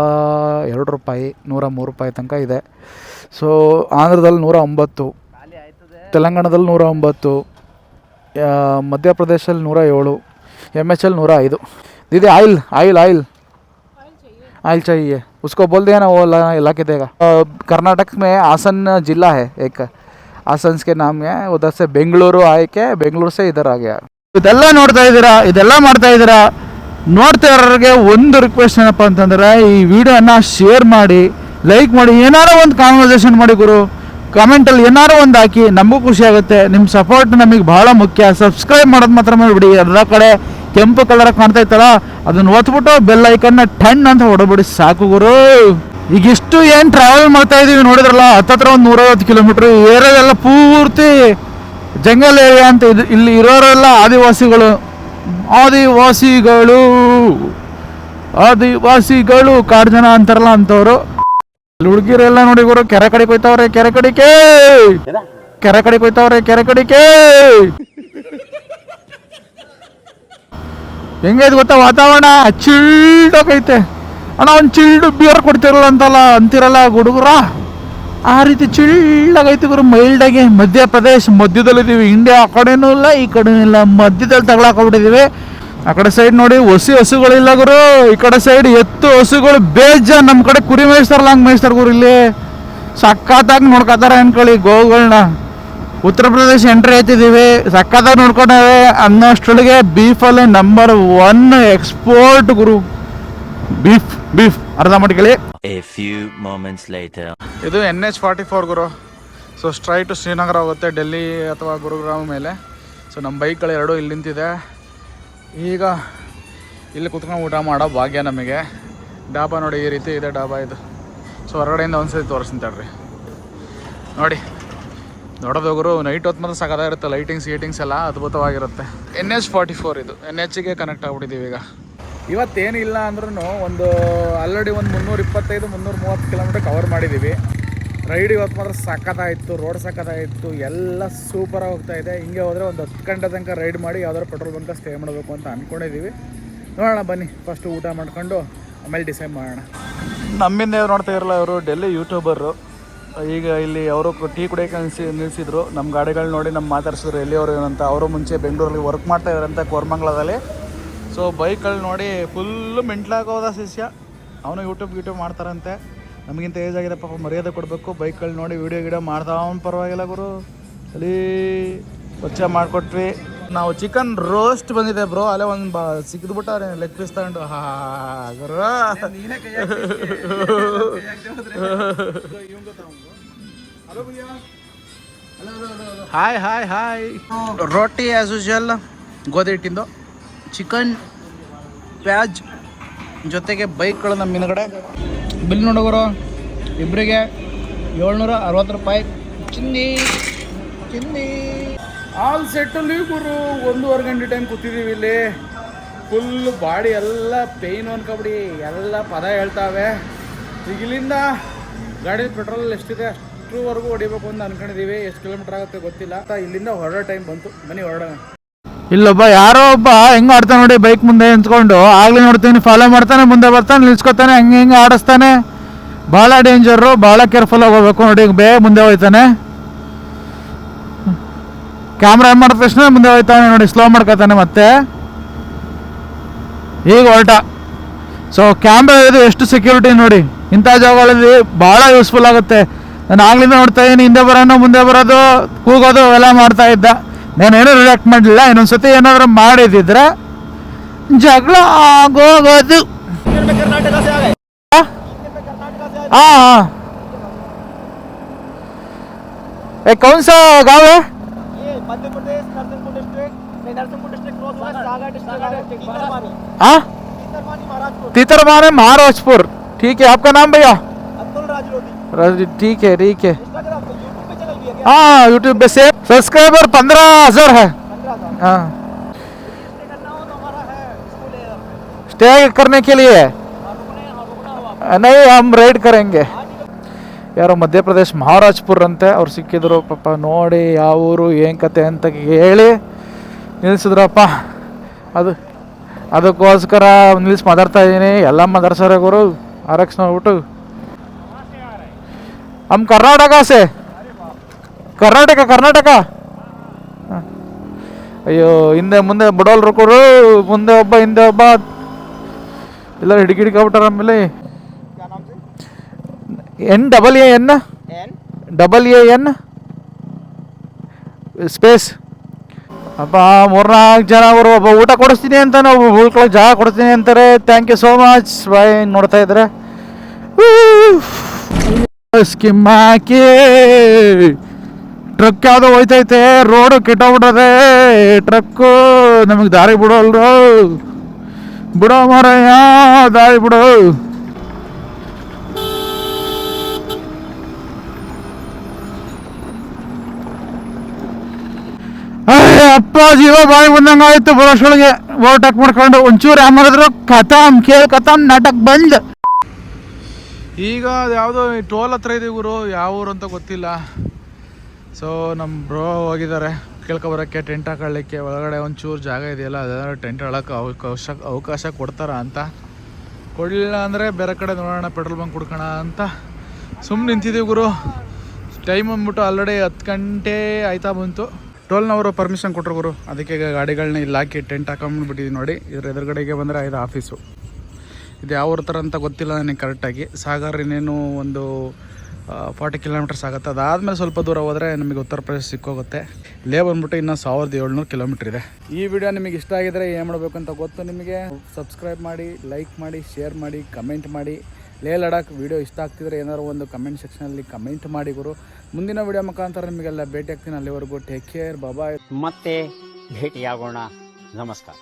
Speaker 1: ಎರಡು ರೂಪಾಯಿ ನೂರ ಮೂರು ರೂಪಾಯಿ ತನಕ ಇದೆ ಸೊ ಆಂಧ್ರದಲ್ಲಿ ನೂರ ಒಂಬತ್ತು ತೆಲಂಗಾಣದಲ್ಲಿ ನೂರ ಒಂಬತ್ತು ಆ, ಮಧ್ಯಪ್ರದೇಶಲ್ಲಿ ನೂರ ಏಳು ಎಮ್ ಎಚ್ ಎಲ್ ನೂರ ಐದು दीदी आयल आयल आयल आयल चाहिए उसको बोल दिया ना वो ला, ला के देगा अ, कर्नाटक में आसन जिला है एक आसन के नाम है उधर से बेंगलुरु आए के बेंगलुरु से इधर आ गया ಇದೆಲ್ಲ ನೋಡ್ತಾ ಇದ್ದೀರಾ ಇದೆಲ್ಲ ಮಾಡ್ತಾ ಇದ್ದೀರಾ ನೋಡ್ತಾ ಇರೋರಿಗೆ ಒಂದು ರಿಕ್ವೆಸ್ಟ್ ಏನಪ್ಪ ಅಂತಂದ್ರೆ ಈ ವಿಡಿಯೋನ ಶೇರ್ ಮಾಡಿ ಲೈಕ್ ಮಾಡಿ ಏನಾರೋ ಒಂದು ಕಾನ್ವರ್ಸೇಷನ್ ಮಾಡಿ ಗುರು ಕಮೆಂಟಲ್ಲಿ ಏನಾರೋ ಒಂದು ಹಾಕಿ ನಮಗೂ ಖುಷಿ ಆಗುತ್ತೆ ನಿಮ್ಮ ಸಪೋರ್ಟ್ ನಮಗೆ ಬಹಳ ಮುಖ್ಯ ಸಬ್ಸ್ಕ್ರೈಬ್ ಮಾಡೋದು ಮಾತ್ರ ಮಾಡಿಬಿಡಿ ಎಲ್ಲ ಕಡೆ ಕೆಂಪು ಕಲರ್ ಕಾಣ್ತಾ ಇತ್ತಲ್ಲ ಅದನ್ನ ಒತ್ಬಿಟ್ಟು ಬೆಲ್ ಐಕನ್ನ ಟನ್ ಅಂತ ಹೊಡಬಿಡಿ ಸಾಕು ಗುರು ಈಗ ಇಷ್ಟು ಏನು ಟ್ರಾವೆಲ್ ಮಾಡ್ತಾ ಇದೀವಿ ನೋಡಿದ್ರಲ್ಲ, ಹತ್ತತ್ರ ಒಂದು ನೂರೈವತ್ತು ಕಿಲೋಮೀಟ್ರ್ ಏರಿಯಾದೆಲ್ಲ ಪೂರ್ತಿ ಜಂಗಲ್ ಏರಿಯಾ ಅಂತ ಇದು, ಇಲ್ಲಿ ಇರೋರೆಲ್ಲ ಆದಿವಾಸಿಗಳು ಆದಿವಾಸಿಗಳು ಆದಿವಾಸಿಗಳು ಕಾಡು ಜನ ಅಂತಾರಲ್ಲ ಅಂತವ್ರು. ಹುಡುಗಿರೆಲ್ಲ ನೋಡಿ ಗುರು, ಕೆರೆ ಕಡೆ ಕೊಯ್ತಾವ್ರೆ, ಕೆರೆ ಕಡಿಕೆ ಕೆರೆ ಕಡೆ ಕೊಯ್ತಾವ್ರೆ, ಕೆರೆ ಕಡಿಕೆ ಹೆಂಗೈತೆ ಗೊತ್ತಾ ವಾತಾವರಣ? ಚಿಲ್ಡ್ ಆಗೈತೆ ಅಣ್ಣ ಒಂದು ಚಿಲ್ಡ್ ಬಿಯರ್ ಕೊಡ್ತಿರಲ್ಲ ಅಂತಲ್ಲ, ಅಂತಿರಲ್ಲ ಹುಡುಗರ? ಆ ರೀತಿ ಚಿಲ್ಡ್ ಆಗೈತೆ ಗುರು ಮೈಲ್ಡ್ ಆಗಿ ಮಧ್ಯಪ್ರದೇಶ್, ಮಧ್ಯದಲ್ಲಿದ್ದೀವಿ. ಇಂಡಿಯಾ ಆ ಕಡೆನೂ ಇಲ್ಲ, ಈ ಕಡೆನೂ ಇಲ್ಲ. ಮಧ್ಯದಲ್ಲಿ ತಗೊಳಕೋಗ್ಬಿಟ್ಟಿದ್ದೀವಿ ಆ ಕಡೆ ಸೈಡ್ ನೋಡಿ, ಹಸಿ ಹಸುಗಳಿಲ್ಲ ಗುರು. ಈ ಕಡೆ ಸೈಡ್ ಎತ್ತು ಹಸುಗಳು ಬೇಜ. ನಮ್ಮ ಕಡೆ ಕುರಿ ಮೇಯಿಸ್ತಾರಲ್ಲ, ಹಂಗೆ ಮೇಯಿಸ್ತಾರೆ ಗುರು ಇಲ್ಲಿ. ಸಕ್ಕತ್ತಾಗಿ ನೋಡ್ಕೊತಾರೆ ಅನ್ಕೊಳ್ಳಿ ಗೋವುಗಳನ್ನ ಉತ್ತರ ಪ್ರದೇಶ ಎಂಟ್ರಿ ಆಯ್ತಿದ್ದೀವಿ. ಸಕ್ಕತ್ತಾಗಿ ನೋಡ್ಕೊಂಡಾವೆ ಅನ್ನೋಷ್ಟೊಳಗೆ ಬೀಫಲ್ಲಿ ನಂಬರ್ ಒನ್ ಎಕ್ಸ್ಪೋರ್ಟ್ ಗುರು. ಬೀಫ್ ಬೀಫ್ ಅರ್ಧ ಮಾಡ್ಕೊಳ್ಳಿ
Speaker 4: ಎ ಫ್ಯೂ moments later.
Speaker 3: ಇದು ಎನ್ ಎಚ್ ಫಾರ್ಟಿ ಫೋರ್ ಗುರು. ಸೊ ಸ್ಟ್ರೈಟು ಶ್ರೀನಗರ ಹೋಗುತ್ತೆ ಡೆಲ್ಲಿ ಅಥವಾ ಗುರುಗ್ರಾಮ ಮೇಲೆ. ಸೊ ನಮ್ಮ ಬೈಕ್ಗಳು ಎರಡೂ ಇಲ್ಲಿ ನಿಂತಿದೆ. ಈಗ ಇಲ್ಲಿ ಕುತ್ಕೊಂಡು ಊಟ ಮಾಡೋ ಭಾಗ್ಯ ನಮಗೆ. ಡಾಬಾ ನೋಡಿ ಈ ರೀತಿ ಇದೆ ಡಾಬಾ ಇದು. ಸೊ ಹೊರಗಡೆಯಿಂದ ಒಂದ್ಸತಿ ತೋರಿಸ್ತೀನಿ ತಡ್ರಿ. ನೋಡಿ ನೋಡೋದು ಗುರು ನೈಟ್ ಹೊತ್ತು ಮಾತ್ರ ಸಾಕಾಗಿರುತ್ತೆ ಲೈಟಿಂಗ್ಸ್ ಗೀಟಿಂಗ್ಸ್ ಎಲ್ಲ ಅದ್ಭುತವಾಗಿರುತ್ತೆ. ಎನ್ ಎಚ್ ಫಾರ್ಟಿ ಫೋರ್ ಇದು. ಎನ್ ಎಚ್ಗೆ ಕನೆಕ್ಟ್ ಆಗ್ಬಿಟ್ಟಿದ್ದೀವಿ ಈಗ. ಇವತ್ತೇನಿಲ್ಲ ಅಂದ್ರೂ ಒಂದು ಆಲ್ರೆಡಿ ಒಂದು ಮುನ್ನೂರ ಇಪ್ಪತ್ತೈದು, ಮುನ್ನೂರ ಮೂವತ್ತು ಕಿಲೋಮೀಟರ್ ಕವರ್ ಮಾಡಿದ್ದೀವಿ ರೈಡ್ ಇವತ್ತು ಮಾತ್ರ ಸಖತ್ತಾಯಿತು ರೋಡ್ ಸಖತ್ತಾಯಿತ್ತು ಎಲ್ಲ ಸೂಪರಾಗಿ ಹೋಗ್ತಾ ಇದೆ. ಹಿಂಗೆ ಹೋದರೆ ಒಂದು ಹತ್ತು ಗಂಟೆ ತನಕ ರೈಡ್ ಮಾಡಿ ಯಾವ್ದಾದ್ರು ಪೆಟ್ರೋಲ್ ಬಂಕ ಸ್ಟೇ ಮಾಡಬೇಕು ಅಂತ ಅಂದ್ಕೊಂಡಿದ್ದೀವಿ ನೋಡೋಣ ಬನ್ನಿ ಫಸ್ಟ್ ಊಟ ಮಾಡ್ಕೊಂಡು ಆಮೇಲೆ ಡಿಸೈಡ್ ಮಾಡೋಣ. ನಮ್ಮಿಂದ ಯಾರು ನೋಡ್ತಾ ಇರಲ್ಲ ಅವರು ಡೆಲ್ಲಿ ಯೂಟ್ಯೂಬರು ಈಗ ಇಲ್ಲಿ ಅವರು ಟೀ ಕುಡಿಯೋಕೆ ನಿಲ್ಸಿ ನಿಲ್ಲಿಸಿದ್ರು ನಮ್ಮ ಗಾಡಿಗಳು ನೋಡಿ ನಮ್ಮ ಮಾತಾಡ್ಸಿದ್ರು, ಎಲ್ಲಿಯವರು ಏನಂತ ಅವರು ಮುಂಚೆ ಬೆಂಗಳೂರಲ್ಲಿ ವರ್ಕ್ ಮಾಡ್ತಾ ಇದ್ದಾರಂತೆ ಕೋರ್ಮಂಗ್ಲದಲ್ಲಿ. ಸೊ ಬೈಕಲ್ಲಿ ನೋಡಿ ಫುಲ್ಲು ಮೆಂಟ್ಲಾಗೋದ ಶಿಷ್ಯ. ಅವನು ಯೂಟ್ಯೂಬ್ ಯೂಟ್ಯೂಬ್ ಮಾಡ್ತಾರಂತೆ. ನಮಗಿಂತ ಏಜ್ ಆಗಿದೆ ಪಾಪ ಮರ್ಯಾದೆ ಕೊಡಬೇಕು. ಬೈಕಲ್ಲಿ ನೋಡಿ ವೀಡಿಯೋ ಗಿಡಿಯೋ ಮಾಡ್ತಾ ಅವ್ನು ಪರವಾಗಿಲ್ಲ ಗುರು. ಅಲ್ಲಿ ಪರಿಚಯ ಮಾಡಿಕೊಟ್ವಿ. ನಾವು ಚಿಕನ್ ರೋಸ್ಟ್ ಬಂದಿದೆ ಬ್ರೋ ಅಲ್ಲೇ ಒಂದು ಬಾ ಸಿಕ್ಕಿದ್ಬಿಟ್ಟು ಲೆಗ್ ಪೀಸ್ ತಗೊಂಡು. ಹಾ ಗುರು. ಹಾಯ್ ಹಾಯ್ ಹಾಯ್ ರೊಟ್ಟಿ ಆ್ಯಸ್ ಯೂಶಲ್ ಗೋಧಿ ಹಿಟ್ಟಿಂದು. ಚಿಕನ್, ಪ್ಯಾಜ್, ಜೊತೆಗೆ ಬೈಕ್ಗಳು ನಮ್ಮ ಹಿಂದ್ಗಡೆ ಬಿಲ್ ನೋಡೋರು ಇಬ್ಬರಿಗೆ ಏಳ್ನೂರ ಅರವತ್ತು ರೂಪಾಯಿ. ಚಿನ್ನಿ ಚಿನ್ನಿ. ಆಲ್ ಸೆಟ್ಟಲ್ಲಿ ಗುರು, ಒಂದೂವರೆ ಗಂಟೆ ಟೈಮ್ ಕೂತಿದ್ದೀವಿ ಇಲ್ಲಿ. ಫುಲ್ ಬಾಡಿ ಎಲ್ಲ ಪೇಯ್ನ್ ಅನ್ಕೊಬಿಡಿ. ಎಲ್ಲ ಪದ ಹೇಳ್ತಾವೆ. ಇಲ್ಲಿಂದ ಗಾಡಿ ಪೆಟ್ರೋಲ್ ಎಷ್ಟಿದೆ ಅಷ್ಟರವರೆಗೂ ಹೊಡಿಬೇಕು ಅಂತ ಅನ್ಕೊಂಡಿದ್ದೀವಿ ಎಷ್ಟು ಕಿಲೋಮೀಟರ್ ಆಗುತ್ತೆ ಗೊತ್ತಿಲ್ಲ. ಇಲ್ಲಿಂದ ಹೊರಡೋ ಟೈಮ್ ಬಂತು. ಮನೆ ಹೊರಡೋಣ.
Speaker 1: ಇಲ್ಲೊಬ್ಬ ಯಾರೋ ಒಬ್ಬ ಹೆಂಗ್ ಆಡ್ತಾನೆ ನೋಡಿ ಬೈಕ್ ಮುಂದೆ ನಿಂತ್ಕೊಂಡು. ಆಗ್ಲೇ ನೋಡ್ತೀನಿ ಫಾಲೋ ಮಾಡ್ತಾನೆ, ಮುಂದೆ ಬರ್ತಾನೆ, ನಿಲ್ಸ್ಕೊತಾನೆ, ಹಂಗೆ ಹಿಂಗೆ ಆಡಿಸ್ತಾನೆ. ಭಾಳ ಡೇಂಜರು ಭಾಳ ಕೇರ್ಫುಲ್ ಆಗಿ ಹೋಗ್ಬೇಕು ನೋಡಿ ಈಗ ಬೇಗ ಮುಂದೆ ಹೋಯ್ತಾನೆ. ಕ್ಯಾಮ್ರಾ ಮಾಡಿದ ತಕ್ಷಣ ಮುಂದೆ ಹೋಯ್ತಾನೆ ನೋಡಿ ಸ್ಲೋ ಮಾಡ್ಕೊತಾನೆ ಮತ್ತೆ. ಈಗ ಹೊರಟ. ಸೊ ಕ್ಯಾಮ್ರಾ ಇದು ಎಷ್ಟು ಸೆಕ್ಯೂರಿಟಿ ನೋಡಿ. ಇಂಥ ಜಾಗಗಳಲ್ಲಿ ಭಾಳ ಯೂಸ್ಫುಲ್ ಆಗುತ್ತೆ. ನಾನು ಆಗ್ಲಿಂದ ನೋಡ್ತಾ ಇದ್ದೀನಿ ಹಿಂದೆ ಬರೋನು, ಮುಂದೆ ಬರೋದು, ಕೂಗೋದು, ಎಲ್ಲ ಮಾಡ್ತಾ ಇದ್ದ. ನಾನೇನು ರಿಯಾಕ್ಟ್ ಮಾಡಲಿಲ್ಲ ಇನ್ನೊಂದ್ಸತಿ ಏನಾದರೂ ಮಾಡಿದಿದ್ರೆ ಜಗಳ ಆಗೋಗೋದು हाँ हाँ ए कौन सा गांव है
Speaker 5: ये मध्य प्रदेश नरसिंहपुर डिस्ट्रिक्ट नहीं नरसिंहपुर डिस्ट्रिक्ट क्रॉस हुआ सागर डिस्ट्रिक्ट है तीतरमानी
Speaker 1: हाँ
Speaker 5: तीतरमानी महाराजपुर
Speaker 1: तीतरमान है महाराजपुर ठीक है आपका नाम भैया
Speaker 5: अब्दुल राजरोधी
Speaker 1: राज- ठीक है ठीक है
Speaker 5: है क्या
Speaker 1: हाँ यूट्यूब पे से सब्सक्राइबर पंद्रह हजार है
Speaker 5: पंद्रह साल
Speaker 1: हाँ
Speaker 5: स्टे करना हो तो हमारा है स्कूल है इधर पे
Speaker 1: स्टे करने के लिए
Speaker 5: हाँ रुकने हाँ रुकना हो आप
Speaker 1: नहीं हम ರೈಡ್ ಕರೆಂಗೆ ಯಾರೋ ಮಧ್ಯಪ್ರದೇಶ್ ಮಹಾರಾಜ್ಪುರ್ ಅಂತೆ ಅವ್ರು ಸಿಕ್ಕಿದ್ರು ಪಾಪ ನೋಡಿ ಯಾವ ಊರು ಏನು ಕತೆ ಅಂತ ಹೇಳಿ ನಿಲ್ಸಿದ್ರಪ್ಪ ಅದು ಅದಕ್ಕೋಸ್ಕರ ನಿಲ್ಸಿ ಮಾತಾಡ್ತಾ ಇದ್ದೀನಿ ಎಲ್ಲ ಮಾತಾಡ್ಸಾರೆ ಗುರು ಆರ್ ಎಕ್ಸ್ ನೋಡ್ಬಿಟ್ಟು ಹಮ್ ಕರ್ನಾಟಕ ಸೆ ಕರ್ನಾಟಕ ಕರ್ನಾಟಕ. ಅಯ್ಯೋ ಹಿಂದೆ ಮುಂದೆ ಬಡೋಲ್ ರೊಕ್ಕರು ಮುಂದೆ ಒಬ್ಬ ಹಿಂದೆ ಒಬ್ಬ.
Speaker 5: ಇಲ್ಲ ಹಿಡಿಕಿ ಹಿಡ್ಕೊಬಿಟ್ಟಾರ
Speaker 1: ಆಮೇಲೆ. N double A
Speaker 5: N?
Speaker 1: Double A N? Space ಅಪ್ಪ ಮೂರ್ನಾಲ್ಕು ಜನ ಅವರು ಒಬ್ಬ ಊಟ ಕೊಡಿಸ್ತೀನಿ ಅಂತ ನಾವು ಉಳ್ಕೊಳ್ಳೋ ಜಾಗ ಕೊಡ್ತೀನಿ ಅಂತಾರೆ. Thank you so much bye ನೋಡ್ತಾ ಇದ್ರೆ. ಸ್ಕಿಮ್ ಹಾಕಿ ಟ್ರಕ್ ಯಾವುದೋ ಹೋಯ್ತೈತೆ ರೋಡು ಕೆಟ್ಟೋಗ್ಬಿಟ್ರೆ ಟ್ರಕ್ಕು ನಮಗೆ ದಾರಿ ಬಿಡೋಲ್ರು. ಬಿಡೋ ಮಾರಯ್ಯ, ದಾರಿ ಬಿಡು. ಅಪ್ಪ ಜೀವ ಬಾಯಿ ಬಂದಂಗೆ ಆಯ್ತು ಬರೋಷ್ಟೊಳಗೆ ಓವರ್ಟೇಕ್ ಮಾಡ್ಕೊಂಡು ಒಂಚೂರು ಯಾವ ಮಾಡಿದ್ರು? ಕಥಾಮ್ ಕೇಳ್ ಕಥಾಮ್ ನಾಟಕ ಬಂದ್.
Speaker 3: ಈಗ ಯಾವುದೋ ಟೋಲ್ ಹತ್ರ ಇದೆ ಗುರು, ಯಾವ ಊರು ಅಂತ ಗೊತ್ತಿಲ್ಲ. ಸೊ ನಮ್ಮ ಬ್ರೋ ಹೋಗಿದ್ದಾರೆ ಕೇಳ್ಕೊಬರೋಕ್ಕೆ ಟೆಂಟ್ ಹಾಕೊಳ್ಳಿಕ್ಕೆ. ಒಳಗಡೆ ಒಂಚೂರು ಜಾಗ ಇದೆಯಲ್ಲ ಅದೇನಾದ್ರು ಟೆಂಟ್ ಹಾಳಕ್ಕೆ ಅವಕಾಶ ಅವಕಾಶ ಕೊಡ್ತಾರ ಅಂತ. ಕೊಡಲಿಲ್ಲ ಅಂದರೆ ಬೇರೆ ಕಡೆ ನೋಡೋಣ ಪೆಟ್ರೋಲ್ ಬಂಕ್ ಕುಡ್ಕೋಣ ಅಂತ. ಸುಮ್ಮನೆ ನಿಂತಿದ್ದೀವಿ ಗುರು. ಟೈಮ್ ಅಂದ್ಬಿಟ್ಟು ಆಲ್ರೆಡಿ ಹತ್ತು ಗಂಟೆ ಆಯ್ತಾ ಬಂತು. ಟೋಲ್ನವರು ಪರ್ಮಿಷನ್ ಕೊಟ್ಟರು ಗುರು. ಅದಕ್ಕೆ ಗಾಡಿಗಳನ್ನ ಇಲ್ಲಿ ಹಾಕಿ ಟೆಂಟ್ ಹಾಕೊಂಡ್ಬಿಟ್ಟಿದ್ದೀವಿ ನೋಡಿ. ಇದ್ರ ಎದುರುಗಡೆಗೆ ಬಂದರೆ ಇದು ಆಫೀಸು ಇದು ಯಾವ ಥರ ಅಂತ ಗೊತ್ತಿಲ್ಲ ನನಗೆ ಕರೆಕ್ಟಾಗಿ ಸಾಗರ್ ಇನ್ನೇನು ಒಂದು ಫಾರ್ಟಿ ಕಿಲೋಮೀಟರ್ಸ್ ಆಗುತ್ತೆ. ಅದಾದಮೇಲೆ ಸ್ವಲ್ಪ ದೂರ ಹೋದರೆ ನಿಮಗೆ ಉತ್ತರ ಪ್ರದೇಶ ಸಿಕ್ಕೋಗುತ್ತೆ. ಲೇ ಬಂದ್ಬಿಟ್ಟು ಇನ್ನೂ ಸಾವಿರದ ಏಳ್ನೂರು ಕಿಲೋಮೀಟ್ರ್ ಇದೆ. ಈ ವಿಡಿಯೋ ನಿಮಗೆ ಇಷ್ಟ ಆಗಿದ್ರೆ ಏನು ಮಾಡಬೇಕು ಅಂತ ಗೊತ್ತು ನಿಮಗೆ? ಸಬ್ಸ್ಕ್ರೈಬ್ ಮಾಡಿ ಲೈಕ್ ಮಾಡಿ ಶೇರ್ ಮಾಡಿ ಕಮೆಂಟ್ ಮಾಡಿ. ಲೇ ಲಡಾಖ್ ವಿಡಿಯೋ ಇಷ್ಟ ಆಗ್ತಿದ್ರೆ ಏನಾದ್ರು ಒಂದು ಕಮೆಂಟ್ ಸೆಕ್ಷನಲ್ಲಿ ಕಮೆಂಟ್ ಮಾಡಿ ಗುರು. ಮುಂದಿನ ವಿಡಿಯೋ ಮುಖಾಂತರ ನಿಮಗೆಲ್ಲ ಭೇಟಿ ಆಗ್ತೀನಿ ಅಲ್ಲಿವರೆಗೂ. ಟೇಕ್ ಕೇರ್ ಬಾಬಾಯ್
Speaker 6: ಮತ್ತೆ ಭೇಟಿಯಾಗೋಣ. ನಮಸ್ಕಾರ.